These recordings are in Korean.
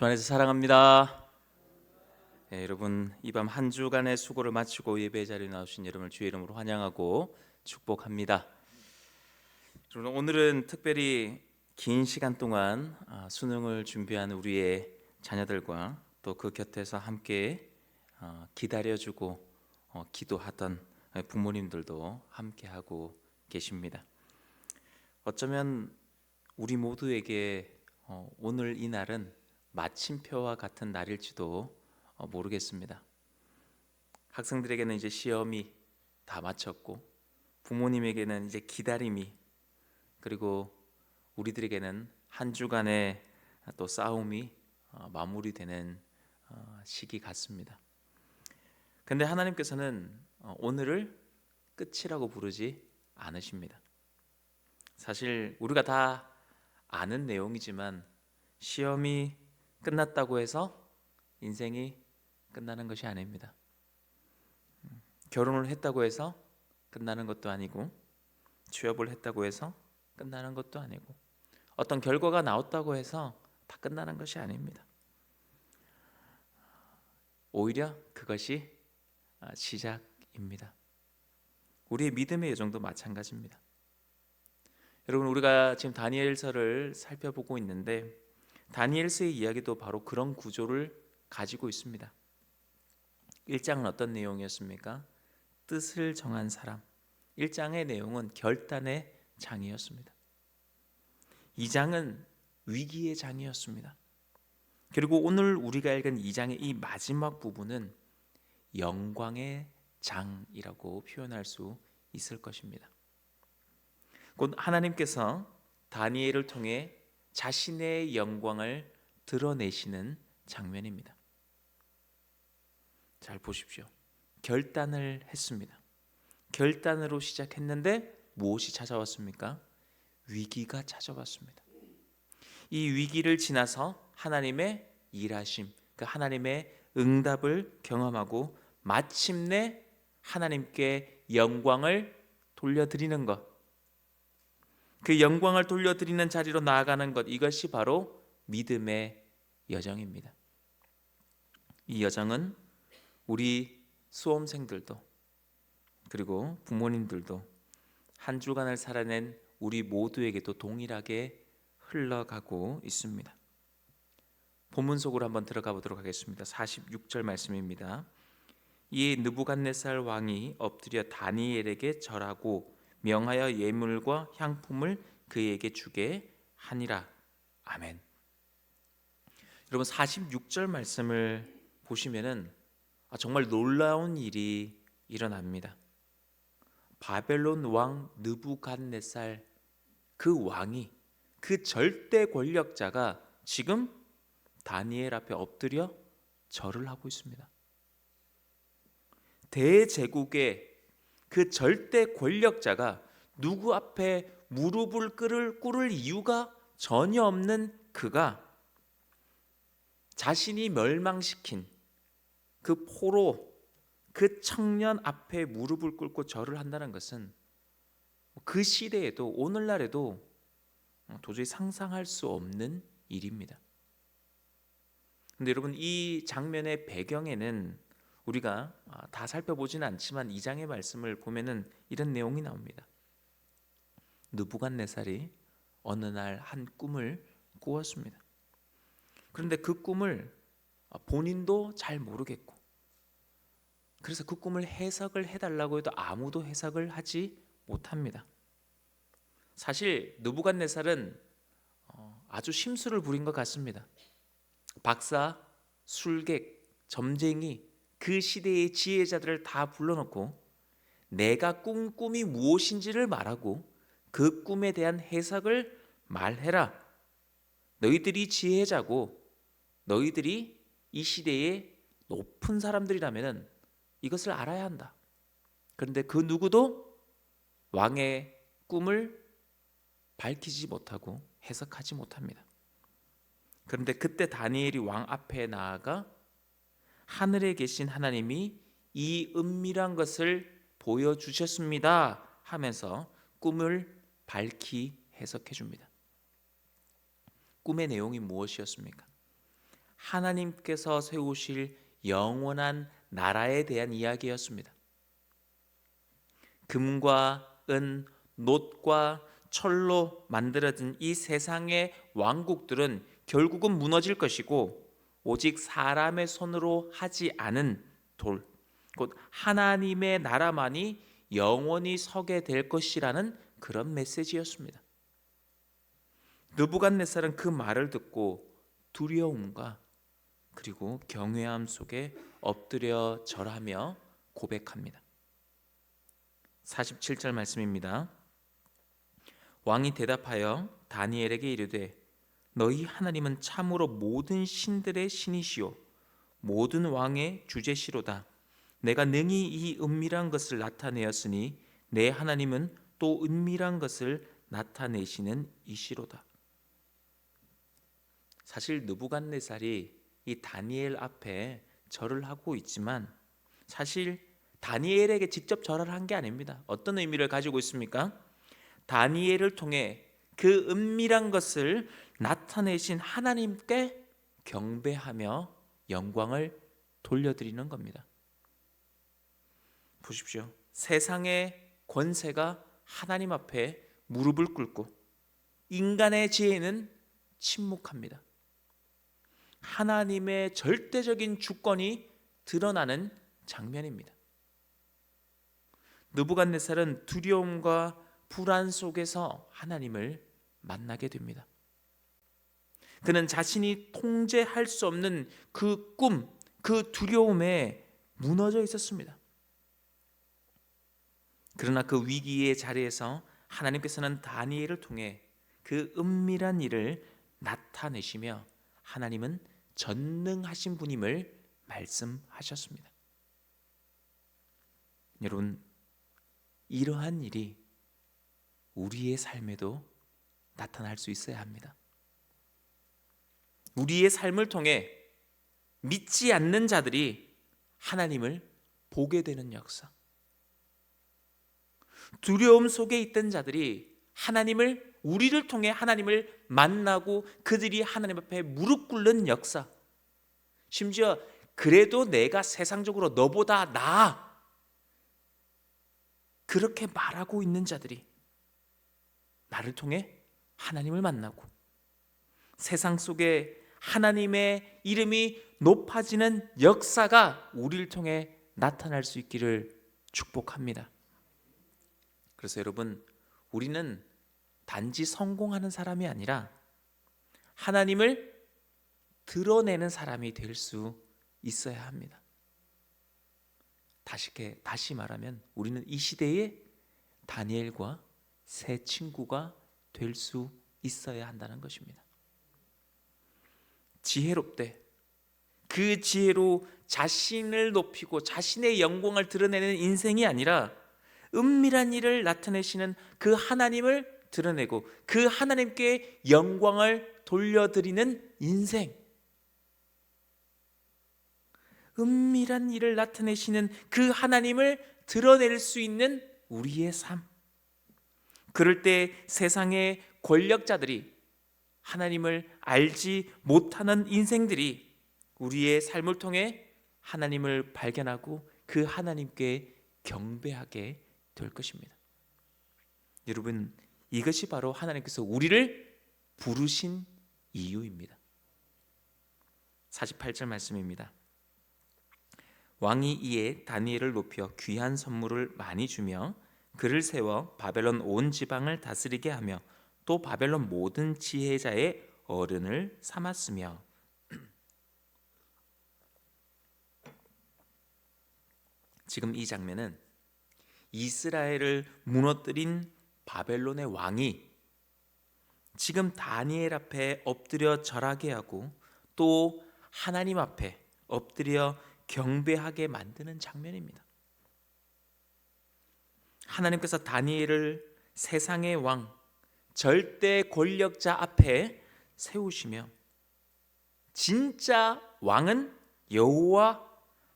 주 안에서 사랑합니다. 네, 여러분 이 밤 한 주간의 수고를 마치고 예배 자리에 나오신 여러분을 주의 이름으로 환영하고 축복합니다. 여러분 오늘은 특별히 긴 시간 동안 아, 수능을 준비하는 우리의 자녀들과 또 그 곁에서 함께 어, 기다려주고 어, 기도하던 부모님들도 함께 하고 계십니다. 어쩌면 우리 모두에게 어, 오늘 이 날은 마침표와 같은 날일지도 어, 모르겠습니다. 학생들에게는 이제 시험이 다 마쳤고 부모님에게는 이제 기다림이 그리고 우리들에게는 한 주간의 또 싸움이 어, 마무리되는 어, 시기 같습니다. 근데 하나님께서는 어, 오늘을 끝이라고 부르지 않으십니다. 사실 우리가 다 아는 내용이지만 시험이 끝났다고 해서 인생이 끝나는 것이 아닙니다. 음, 결혼을 했다고 해서 끝나는 것도 아니고 취업을 했다고 해서 끝나는 것도 아니고 어떤 결과가 나왔다고 해서 다 끝나는 것이 아닙니다. 오히려 그것이 아, 시작입니다. 우리의 믿음의 여정도 마찬가지입니다. 여러분 우리가 지금 다니엘서를 살펴보고 있는데 다니엘서의 이야기도 바로 그런 구조를 가지고 있습니다. 1장은 어떤 내용이었습니까? 뜻을 정한 사람. 1장의 내용은 결단의 장이었습니다. 2장은 위기의 장이었습니다. 그리고 오늘 우리가 읽은 2장의 이 마지막 부분은 영광의 장이라고 표현할 수 있을 것입니다. 곧 하나님께서 다니엘을 통해 자신의 영광을 드러내시는 장면입니다. 잘 보십시오. 결단을 했습니다. 결단으로 시작했는데 무엇이 찾아왔습니까? 위기가 찾아왔습니다. 이 위기를 지나서 하나님의 일하심, 그 하나님의 응답을 경험하고 마침내 하나님께 영광을 돌려드리는 것. 그 영광을 돌려드리는 자리로 나아가는 것 이것이 바로 믿음의 여정입니다. 이 여정은 우리 수험생들도 그리고 부모님들도 한 주간을 살아낸 우리 모두에게도 동일하게 흘러가고 있습니다. 본문 속으로 한번 들어가 보도록 하겠습니다. 46절 말씀입니다. 이 느부갓네살 왕이 엎드려 다니엘에게 절하고 명하여 예물과 향품을 그에게 주게 하니라. 아멘. 여러분 46절 말씀을 보시면은 아, 정말 놀라운 일이 일어납니다. 바벨론 왕 느부갓네살 그 왕이 그 절대 권력자가 지금 다니엘 앞에 엎드려 절을 하고 있습니다. 대제국의 그 절대 권력자가 누구 앞에 무릎을 꿇을, 꿇을 이유가 전혀 없는 그가 자신이 멸망시킨 그 포로 그 청년 앞에 무릎을 꿇고 절을 한다는 것은 그 시대에도 오늘날에도 도저히 상상할 수 없는 일입니다. 근데 여러분 이 장면의 배경에는 우리가 아, 다 살펴보지는 않지만 이 장의 말씀을 보면은 이런 내용이 나옵니다. 느부갓네살이 어느 날 한 꿈을 꾸었습니다. 그런데 그 꿈을 본인도 잘 모르겠고 그래서 그 꿈을 해석을 해달라고 해도 아무도 해석을 하지 못합니다. 사실 느부갓네살은 어, 아주 심술을 부린 것 같습니다. 박사, 술객, 점쟁이 그 시대의 지혜자들을 다 불러놓고 내가 꾼 꿈이 무엇인지를 말하고 그 꿈에 대한 해석을 말해라. 너희들이 지혜자고 너희들이 이 시대의 높은 사람들이라면 이것을 알아야 한다. 그런데 그 누구도 왕의 꿈을 밝히지 못하고 해석하지 못합니다. 그런데 그때 다니엘이 왕 앞에 나아가 하늘에 계신 하나님이 이 은밀한 것을 보여주셨습니다 하면서 꿈을 밝히 해석해 줍니다. 꿈의 내용이 무엇이었습니까? 하나님께서 세우실 영원한 나라에 대한 이야기였습니다. 금과 은, 놋과 철로 만들어진 이 세상의 왕국들은 결국은 무너질 것이고 오직 사람의 손으로 하지 않은 돌, 곧 하나님의 나라만이 영원히 서게 될 것이라는 그런 메시지였습니다. 느부갓네살은 그 말을 듣고 두려움과 그리고 경외함 속에 엎드려 절하며 고백합니다. 47절 말씀입니다. 왕이 대답하여 다니엘에게 이르되 너희 하나님은 참으로 모든 신들의 신이시요 모든 왕의 주제시로다. 내가 능히 이 은밀한 것을 나타내었으니 내 하나님은 또 은밀한 것을 나타내시는 이시로다. 사실 느부갓네살이 이 다니엘 앞에 절을 하고 있지만 사실 다니엘에게 직접 절을 한 게 아닙니다. 어떤 의미를 가지고 있습니까? 다니엘을 통해 그 은밀한 것을 나타내신 하나님께 경배하며 영광을 돌려드리는 겁니다. 보십시오. 세상의 권세가 하나님 앞에 무릎을 꿇고 인간의 지혜는 침묵합니다. 하나님의 절대적인 주권이 드러나는 장면입니다. 느부갓네살은 두려움과 불안 속에서 하나님을 만나게 됩니다. 그는 자신이 통제할 수 없는 그 꿈, 그 두려움에 무너져 있었습니다. 그러나 그 위기의 자리에서 하나님께서는 다니엘을 통해 그 은밀한 일을 나타내시며 하나님은 전능하신 분임을 말씀하셨습니다. 여러분, 이러한 일이 우리의 삶에도 나타날 수 있어야 합니다. 우리의 삶을 통해 믿지 않는 자들이 하나님을 보게 되는 역사. 두려움 속에 있던 자들이 하나님을 우리를 통해 하나님을 만나고 그들이 하나님 앞에 무릎 꿇는 역사. 심지어 그래도 내가 세상적으로 너보다 나아. 그렇게 말하고 있는 자들이 나를 통해 하나님을 만나고 세상 속에 하나님의 이름이 높아지는 역사가 우리를 통해 나타날 수 있기를 축복합니다. 그래서 여러분, 우리는 단지 성공하는 사람이 아니라 하나님을 드러내는 사람이 될 수 있어야 합니다. 다시 다시 말하면 우리는 이 시대에 다니엘과 새 친구가 될 수 있어야 한다는 것입니다. 지혜롭되 그 지혜로 자신을 높이고 자신의 영광을 드러내는 인생이 아니라 은밀한 일을 나타내시는 그 하나님을 드러내고 그 하나님께 영광을 돌려드리는 인생. 은밀한 일을 나타내시는 그 하나님을 드러낼 수 있는 우리의 삶. 그럴 때 세상의 권력자들이 하나님을 알지 못하는 인생들이 우리의 삶을 통해 하나님을 발견하고 그 하나님께 경배하게 될 것입니다. 여러분, 이것이 바로 하나님께서 우리를 부르신 이유입니다. 48절 말씀입니다. 왕이 이에 다니엘을 높여 귀한 선물을 많이 주며 그를 세워 바벨론 온 지방을 다스리게 하며 또 바벨론 모든 지혜자의 어른을 삼았으며 지금 이 장면은 이스라엘을 무너뜨린 바벨론의 왕이 지금 다니엘 앞에 엎드려 절하게 하고 또 하나님 앞에 엎드려 경배하게 만드는 장면입니다. 하나님께서 다니엘을 세상의 왕, 절대 권력자 앞에 세우시며 진짜 왕은 여호와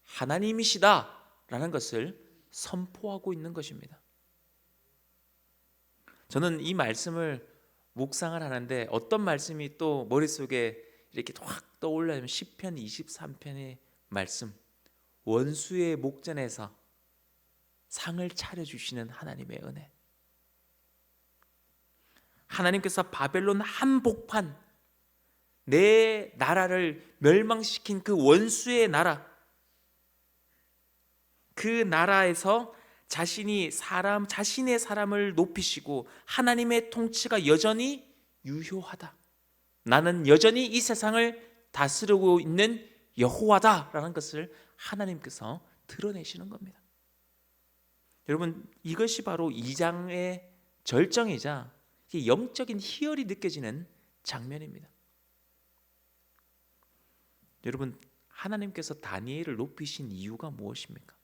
하나님이시다라는 것을 선포하고 있는 것입니다. 저는 이 말씀을 묵상을 하는데 어떤 말씀이 또 머릿속에 이렇게 확 떠올라면 시편 23편의 말씀 원수의 목전에서 상을 차려 주시는 하나님의 은혜. 하나님께서 바벨론 한복판 내 나라를 멸망시킨 그 원수의 나라 그 나라에서 자신이 사람 자신의 사람을 높이시고 하나님의 통치가 여전히 유효하다. 나는 여전히 이 세상을 다스리고 있는 여호와다라는 것을 하나님께서 드러내시는 겁니다. 여러분 이것이 바로 이 장의 절정이자 영적인 희열이 느껴지는 장면입니다. 여러분 하나님께서 다니엘을 높이신 이유가 무엇입니까?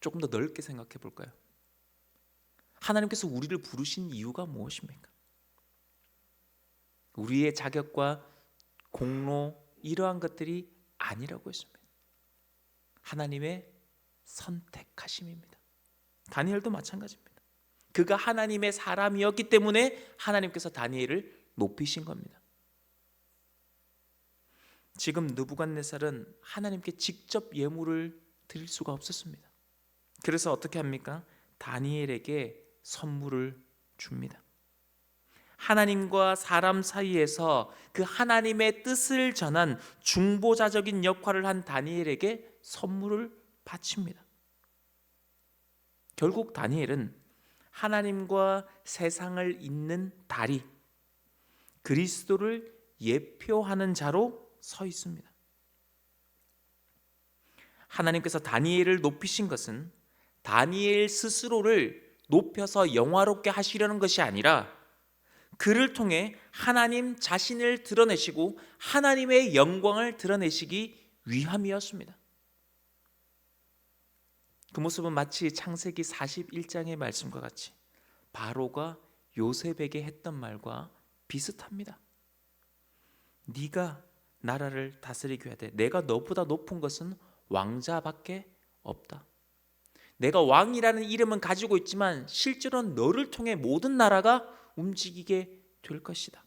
조금 더 넓게 생각해 볼까요? 하나님께서 우리를 부르신 이유가 무엇입니까? 우리의 자격과 공로 이러한 것들이 아니라고 했습니다. 하나님의 선택하심입니다. 다니엘도 마찬가지입니다. 그가 하나님의 사람이었기 때문에 하나님께서 다니엘을 높이신 겁니다. 지금 느부갓네살은 하나님께 직접 예물을 드릴 수가 없었습니다. 그래서 어떻게 합니까? 다니엘에게 선물을 줍니다. 하나님과 사람 사이에서 그 하나님의 뜻을 전한 중보자적인 역할을 한 다니엘에게 선물을 바칩니다. 결국 다니엘은 하나님과 세상을 잇는 다리, 그리스도를 예표하는 자로 서 있습니다. 하나님께서 다니엘을 높이신 것은 다니엘 스스로를 높여서 영화롭게 하시려는 것이 아니라 그를 통해 하나님 자신을 드러내시고 하나님의 영광을 드러내시기 위함이었습니다. 그 모습은 마치 창세기 41장의 말씀과 같이 바로가 요셉에게 했던 말과 비슷합니다. 네가 나라를 다스리게 돼. 내가 너보다 높은 것은 왕자밖에 없다. 내가 왕이라는 이름은 가지고 있지만 실제로는 너를 통해 모든 나라가 움직이게 될 것이다.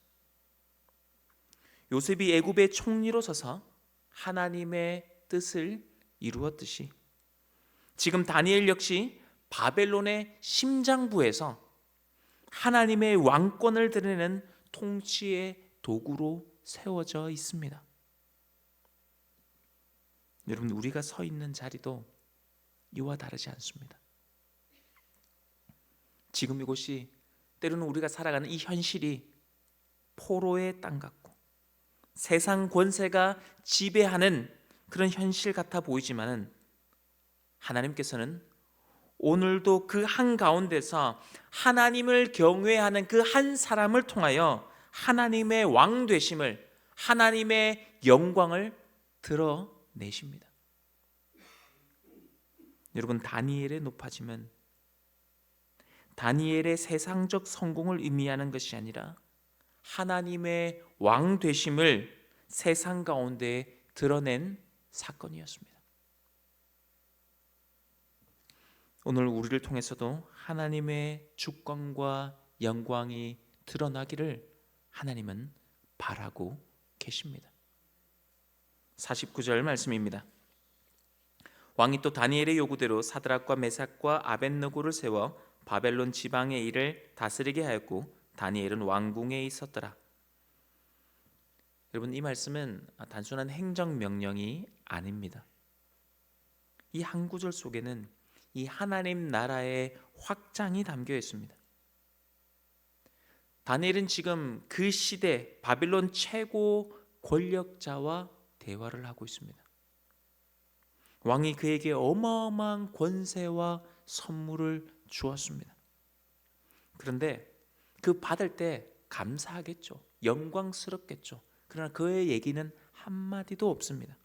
요셉이 애굽의 총리로 서서 하나님의 뜻을 이루었듯이 지금 다니엘 역시 바벨론의 심장부에서 하나님의 왕권을 드러내는 통치의 도구로 세워져 있습니다. 여러분 우리가 서 있는 자리도 이와 다르지 않습니다. 지금 이곳이 때로는 우리가 살아가는 이 현실이 포로의 땅 같고 세상 권세가 지배하는 그런 현실 같아 보이지만은 하나님께서는 오늘도 그 한 가운데서 하나님을 경외하는 그 한 사람을 통하여 하나님의 왕 되심을 하나님의 영광을 드러내십니다. 여러분 다니엘의 높아짐은 다니엘의 세상적 성공을 의미하는 것이 아니라 하나님의 왕 되심을 세상 가운데 드러낸 사건이었습니다. 오늘 우리를 통해서도 하나님의 주권과 영광이 드러나기를 하나님은 바라고 계십니다. 49절 말씀입니다. 왕이 또 다니엘의 요구대로 사드락과 메삭과 아벤느고를 세워 바벨론 지방의 일을 다스리게 하였고 다니엘은 왕궁에 있었더라. 여러분 이 말씀은 단순한 행정 명령이 아닙니다. 이 한 구절 속에는 이 하나님 나라의 확장이 담겨 있습니다. 다니엘은 지금 그 시대 바빌론 최고 권력자와 대화를 하고 있습니다. 왕이 그에게 어마어마한 권세와 선물을 주었습니다. 그런데 그 받을 때 감사하겠죠. 영광스럽겠죠. 그러나 그의 얘기는 한마디도 없습니다.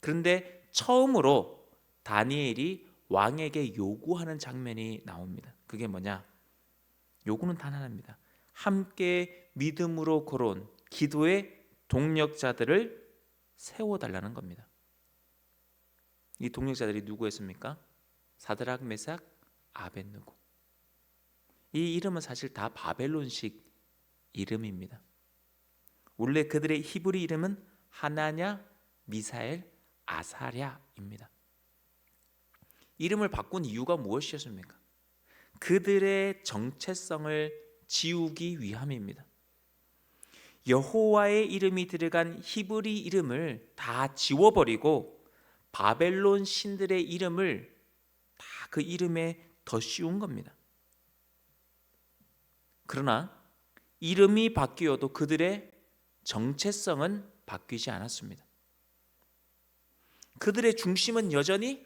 그런데 처음으로 다니엘이 왕에게 요구하는 장면이 나옵니다. 그게 뭐냐? 요구는 단 하나입니다. 함께 믿음으로 걸어온 기도의 동력자들을 세워달라는 겁니다. 이 동력자들이 누구였습니까? 사드락, 메삭, 아벤누고. 이 이름은 사실 다 바벨론식 이름입니다. 원래 그들의 히브리 이름은 하나냐, 미사엘, 아사랴입니다. 이름을 바꾼 이유가 무엇이었습니까? 그들의 정체성을 지우기 위함입니다. 여호와의 이름이 들어간 히브리 이름을 다 지워버리고 바벨론 신들의 이름을 다 그 이름에 더 씌운 겁니다. 그러나 이름이 바뀌어도 그들의 정체성은 바뀌지 않았습니다. 그들의 중심은 여전히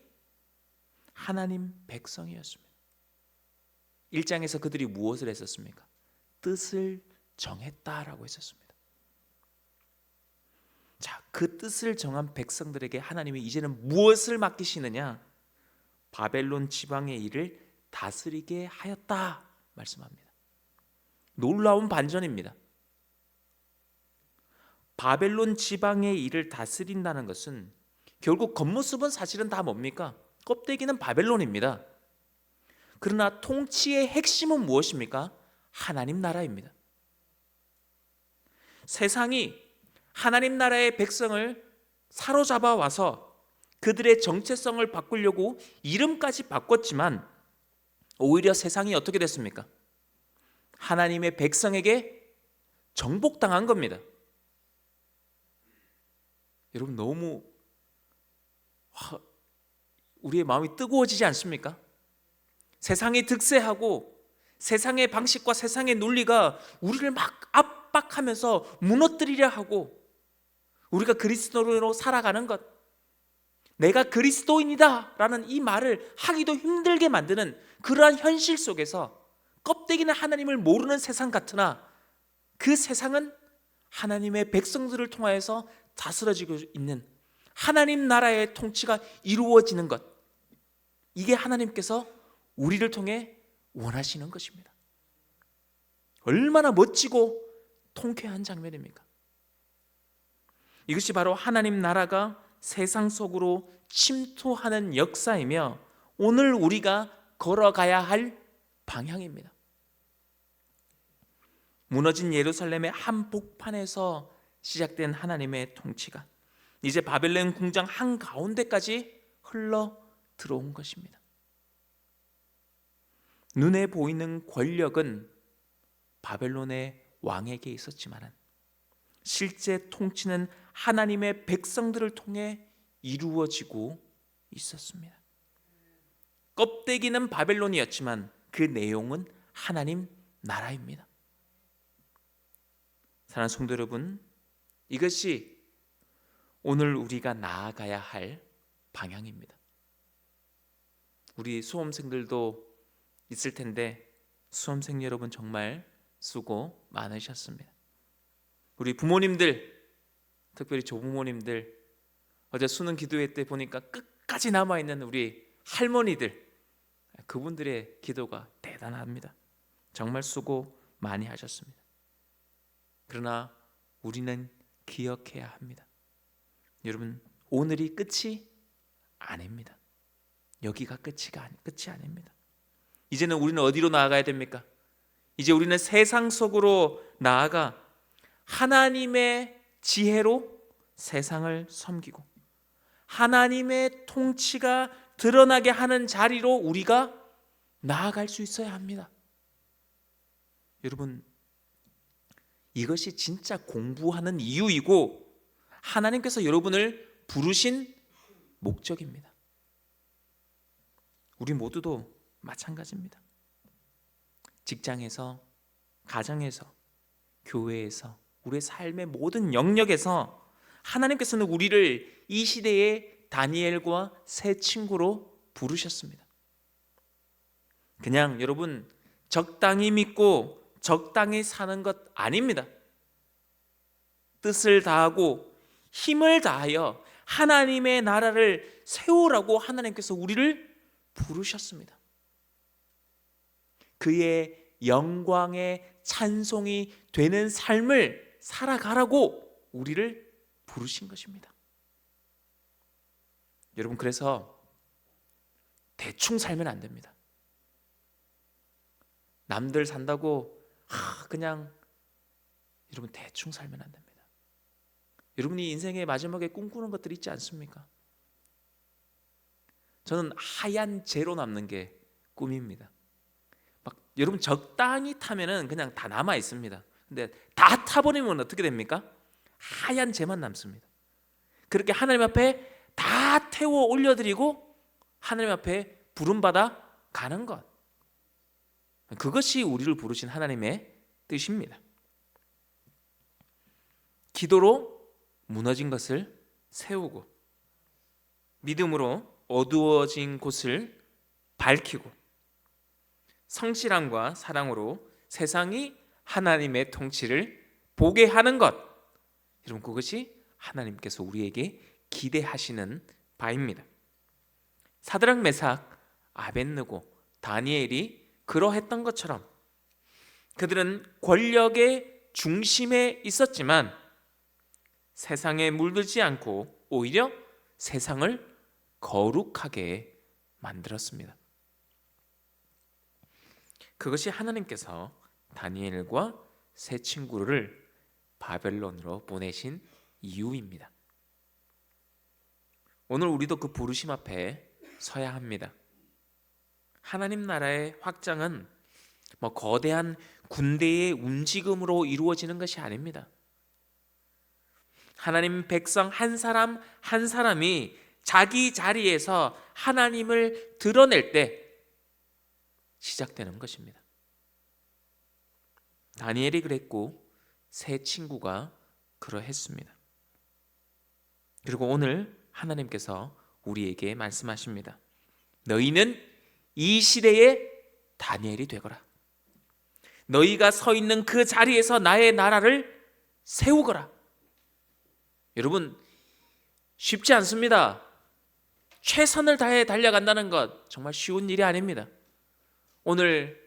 하나님 백성이었습니다. 1장에서 그들이 무엇을 했었습니까? 뜻을 정했다라고 했었습니다. 자, 그 뜻을 정한 백성들에게 하나님이 이제는 무엇을 맡기시느냐? 바벨론 지방의 일을 다스리게 하였다 말씀합니다. 놀라운 반전입니다. 바벨론 지방의 일을 다스린다는 것은 결국 겉모습은 사실은 다 뭡니까? 껍데기는 바벨론입니다. 그러나 통치의 핵심은 무엇입니까? 하나님 나라입니다. 세상이 하나님 나라의 백성을 사로잡아 와서 그들의 정체성을 바꾸려고 이름까지 바꿨지만 오히려 세상이 어떻게 됐습니까? 하나님의 백성에게 정복당한 겁니다. 여러분 너무 우리의 마음이 뜨거워지지 않습니까? 세상이 득세하고 세상의 방식과 세상의 논리가 우리를 막 압박하면서 무너뜨리려 하고 우리가 그리스도로 살아가는 것 내가 그리스도인이다라는 이 말을 하기도 힘들게 만드는 그러한 현실 속에서 껍데기는 하나님을 모르는 세상 같으나 그 세상은 하나님의 백성들을 통하여서 다스려지고 있는 하나님 나라의 통치가 이루어지는 것 이게 하나님께서 우리를 통해 원하시는 것입니다. 얼마나 멋지고 통쾌한 장면입니까? 이것이 바로 하나님 나라가 세상 속으로 침투하는 역사이며 오늘 우리가 걸어가야 할 방향입니다. 무너진 예루살렘의 한복판에서 시작된 하나님의 통치가 이제 바벨론 궁장 한 가운데까지 흘러 들어온 것입니다. 눈에 보이는 권력은 바벨론의 왕에게 있었지만 실제 통치는 하나님의 백성들을 통해 이루어지고 있었습니다. 껍데기는 바벨론이었지만 그 내용은 하나님 나라입니다. 사랑하는 성도 여러분, 이것이 오늘 우리가 나아가야 할 방향입니다. 우리 수험생들도 있을 텐데 수험생 여러분 정말 수고 많으셨습니다. 우리 부모님들 특별히 조부모님들 어제 수능 기도회 때 보니까 끝까지 남아 있는 우리 할머니들 그분들의 기도가 대단합니다. 정말 수고 많이 하셨습니다. 그러나 우리는 기억해야 합니다. 여러분 오늘이 끝이 아닙니다. 여기가 끝이가 아니, 끝이 아닙니다. 이제는 우리는 어디로 나아가야 됩니까? 이제 우리는 세상 속으로 나아가 하나님의 지혜로 세상을 섬기고 하나님의 통치가 드러나게 하는 자리로 우리가 나아갈 수 있어야 합니다. 여러분, 이것이 진짜 공부하는 이유이고 하나님께서 여러분을 부르신 목적입니다. 우리 모두도 마찬가지입니다. 직장에서, 가정에서, 교회에서, 우리의 삶의 모든 영역에서 하나님께서는 우리를 이 시대의 다니엘과 새 친구로 부르셨습니다. 그냥 여러분 적당히 믿고 적당히 사는 것 아닙니다. 뜻을 다하고 힘을 다하여 하나님의 나라를 세우라고 하나님께서 우리를 부르셨습니다. 그의 영광의 찬송이 되는 삶을 살아가라고 우리를 부르신 것입니다. 여러분 그래서 대충 살면 안 됩니다. 남들 산다고 하, 그냥 여러분 대충 살면 안 됩니다. 여러분이 인생의 마지막에 꿈꾸는 것들이 있지 않습니까? 저는 하얀 재로 남는 게 꿈입니다. 막 여러분 적당히 타면은 그냥 다 남아 있습니다. 근데 다 타버리면 어떻게 됩니까? 하얀 재만 남습니다. 그렇게 하나님 앞에 다 태워 올려드리고 하나님 앞에 부름받아 가는 것. 그것이 우리를 부르신 하나님의 뜻입니다. 기도로 무너진 것을 세우고 믿음으로 어두워진 곳을 밝히고 성실함과 사랑으로 세상이 하나님의 통치를 보게 하는 것. 여러분 그것이 하나님께서 우리에게 기대하시는 바입니다. 사드락 메삭 아벤느고 다니엘이 그러했던 것처럼 그들은 권력의 중심에 있었지만 세상에 물들지 않고 오히려 세상을 거룩하게 만들었습니다. 그것이 하나님께서 다니엘과 세 친구를 바벨론으로 보내신 이유입니다. 오늘 우리도 그 부르심 앞에 서야 합니다. 하나님 나라의 확장은 뭐 거대한 군대의 움직임으로 이루어지는 것이 아닙니다. 하나님 백성 한 사람 한 사람이 자기 자리에서 하나님을 드러낼 때 시작되는 것입니다. 다니엘이 그랬고 세 친구가 그러했습니다. 그리고 오늘 하나님께서 우리에게 말씀하십니다. 너희는 이 시대의 다니엘이 되거라. 너희가 서 있는 그 자리에서 나의 나라를 세우거라. 여러분 쉽지 않습니다. 최선을 다해 달려간다는 것 정말 쉬운 일이 아닙니다. 오늘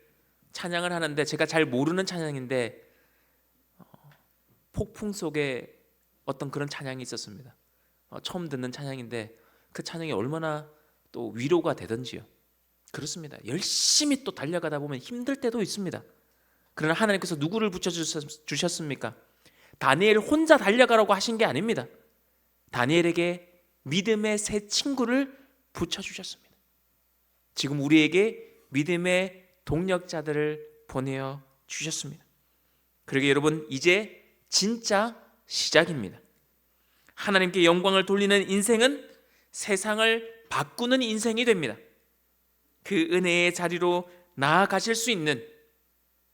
찬양을 하는데 제가 잘 모르는 찬양인데 어, 폭풍 속에 어떤 그런 찬양이 있었습니다. 어, 처음 듣는 찬양인데 그 찬양이 얼마나 또 위로가 되던지요. 그렇습니다. 열심히 또 달려가다 보면 힘들 때도 있습니다. 그러나 하나님께서 누구를 붙여 주셨습니까? 다니엘 혼자 달려가라고 하신 게 아닙니다. 다니엘에게 믿음의 새 친구를 붙여 주셨습니다. 지금 우리에게 믿음의 동력자들을 보내어 주셨습니다. 그러게 여러분 이제 진짜 시작입니다. 하나님께 영광을 돌리는 인생은 세상을 바꾸는 인생이 됩니다. 그 은혜의 자리로 나아가실 수 있는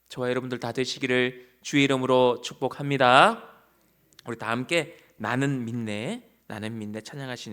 저와 여러분들 다 되시기를 주의 이름으로 축복합니다. 우리 다 함께 나는 믿네, 나는 믿네 찬양하시는